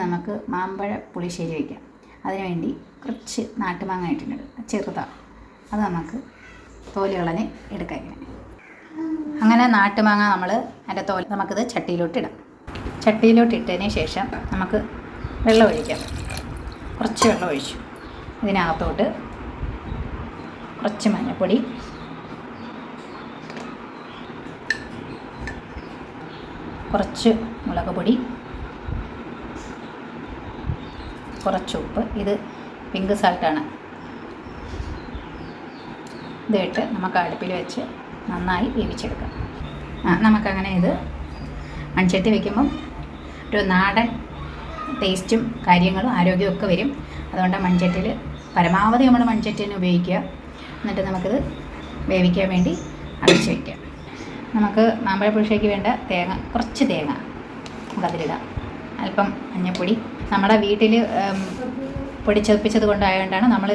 നമുക്ക് മാമ്പഴ പുളിശ്ശേരി വയ്ക്കാം. അതിനുവേണ്ടി കുറച്ച് നാട്ടുമാങ്ങ ഇട്ടിട്ടുണ്ട്. ചെറുതാണ് അത് നമുക്ക് തോൽ കളഞ്ഞ് എടുക്കാം അങ്ങനെ നാട്ടുമാങ്ങ നമ്മൾ അതിന്റെ തോൽ നമുക്കിത് ചട്ടിയിലോട്ട് ഇടാം. ചട്ടിയിലോട്ട് ഇട്ടതിന് ശേഷം നമുക്ക് വെള്ളം ഒഴിക്കാം. കുറച്ച് വെള്ളം ഒഴിച്ചു. ഇതിനകത്തോട്ട് കുറച്ച് മഞ്ഞൾപ്പൊടി. കുറച്ച് മുളക് പൊടി. കുറച്ച് ഉപ്പ്. ഇത് പിങ്ക് സാൾട്ടാണ് ഇതിട്ട് നമുക്ക് അടുപ്പിൽ വെച്ച് നന്നായി വേവിച്ചെടുക്കാം. നമുക്കങ്ങനെ ഇത് മൺചട്ടി വയ്ക്കുമ്പം ഒരു നാടൻ ടേസ്റ്റും കാര്യങ്ങളും ആരോഗ്യവും ഒക്കെ വരും. അതുകൊണ്ട് മൺചട്ടിയിൽ പരമാവധി നമ്മൾ മൺചട്ടി തന്നെ ഉപയോഗിക്കുക. എന്നിട്ട് നമുക്കിത് വേവിക്കാൻ വേണ്ടി അടച്ച് വയ്ക്കാം നമുക്ക് മാമ്പഴ പുളിശ്ശേരിക്ക് വേണ്ട തേങ്ങ കുറച്ച് തേങ്ങ നമുക്കതിലിടാം. അല്പം മഞ്ഞപ്പൊടി. നമ്മുടെ വീട്ടിൽ പൊടിച്ചതിപ്പിച്ചത് കൊണ്ടായതുകൊണ്ടാണ് നമ്മൾ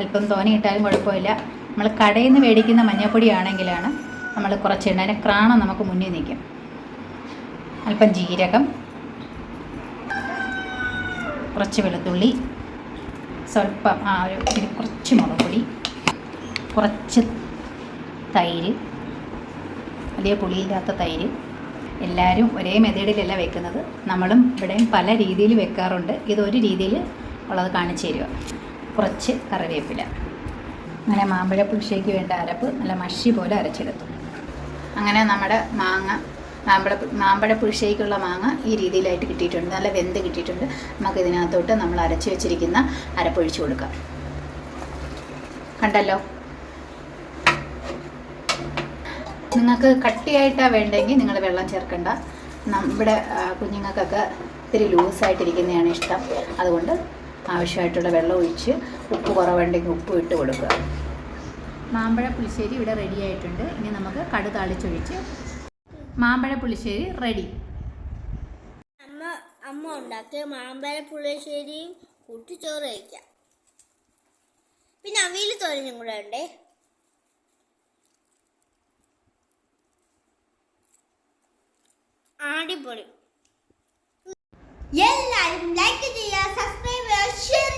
അല്പം തോനെ ഇട്ടാലും കുഴപ്പമില്ല. നമ്മൾ കടയിൽ നിന്ന് മേടിക്കുന്ന മഞ്ഞപ്പൊടിയാണെങ്കിലാണ് നമ്മൾ കുറച്ച് അതിന്റെ ക്രാണം നമുക്ക് മുന്നിൽ നിൽക്കും. അല്പം ജീരകം കുറച്ച് വെളുത്തുള്ളി സ്വല്പം ആ ഒരു ഇച്ചിരി കുറച്ച് മുളക് പൊടി കുറച്ച് തൈര് വലിയ പുളിയില്ലാത്ത തൈര് എല്ലാവരും ഒരേ മെത്തേഡിലല്ല വെക്കുന്നത്. നമ്മളും ഇവിടെയും പല രീതിയിൽ വെക്കാറുണ്ട്. ഇതൊരു രീതിയിൽ ഉള്ളത് കാണിച്ചു തരിക കുറച്ച് കറിവേപ്പില. അങ്ങനെ മാമ്പഴ വേണ്ട അരപ്പ് നല്ല മഷി പോലെ അരച്ചെടുത്തു. അങ്ങനെ നമ്മുടെ മാങ്ങ മാമ്പഴ മാമ്പഴ മാങ്ങ ഈ രീതിയിലായിട്ട് കിട്ടിയിട്ടുണ്ട്. നല്ല വെന്ത് കിട്ടിയിട്ടുണ്ട്. നമുക്ക് ഇതിനകത്തോട്ട് നമ്മൾ അരച്ച് വെച്ചിരിക്കുന്ന അരപ്പൊഴിച്ചു കൊടുക്കാം. കണ്ടല്ലോ? നിങ്ങൾക്ക് കട്ടിയായിട്ടാണ് വേണ്ടെങ്കിൽ നിങ്ങൾ വെള്ളം ചേർക്കണ്ട. നമ്മുടെ കുഞ്ഞുങ്ങൾക്കൊക്കെ ഇത്തിരി ലൂസായിട്ടിരിക്കുന്നതാണ് ഇഷ്ടം. അതുകൊണ്ട് ആവശ്യമായിട്ടുള്ള വെള്ളം ഒഴിച്ച് ഉപ്പ് കുറവുണ്ടെങ്കിൽ ഉപ്പ് ഇട്ട് കൊടുക്കുക. മാമ്പഴ പുളിശ്ശേരി ഇവിടെ റെഡി ആയിട്ടുണ്ട്. ഇനി നമുക്ക് കടു താളിച്ചൊഴിച്ച് മാമ്പഴ പുളിശ്ശേരി റെഡി അമ്മ അമ്മ ഉണ്ടാക്കിയ മാമ്പഴ പുളിശ്ശേരിയും കൂട്ടിച്ചോറ് കഴിക്കാം. പിന്നെ അവിയൽ തോരനും കൂടെ ഉണ്ടേ? അടിപൊളി. എല്ലാവരും ലൈക്ക് ചെയ്യുക സബ്സ്ക്രൈബ് ചെയ്യുക ഷെയർ